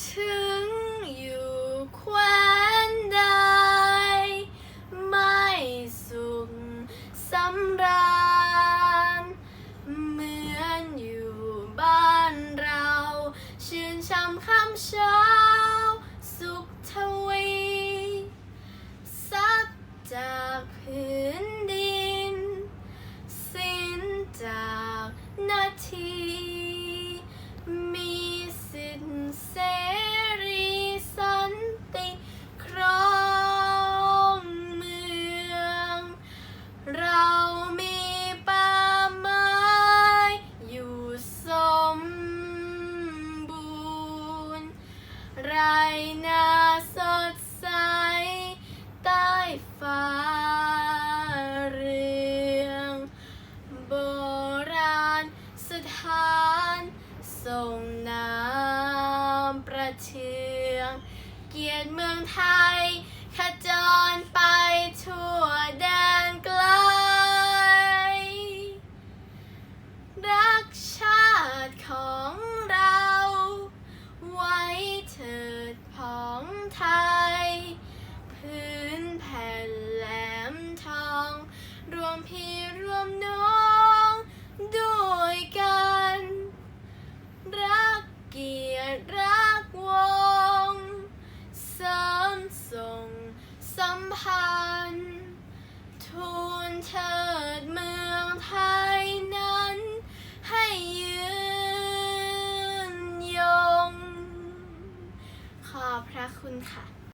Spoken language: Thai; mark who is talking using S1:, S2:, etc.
S1: ถึงอยู่แคว้นใด ไม่สุขสำราญ เหมือนอยู่บ้านเรา ชื่นช่ำค่ำเช้า สุขทวี ซับจากพื้น นาสดใส ใต้ฟ้าเรืองโบราณสถานส่งน้ำประเทือง เกียรติเมืองไทยขจรไปทั่วแดนไกล รักชาติของ พันทูลเถิดเมืองไทยนั้น ให้ยืนยง ขอบพระคุณค่ะ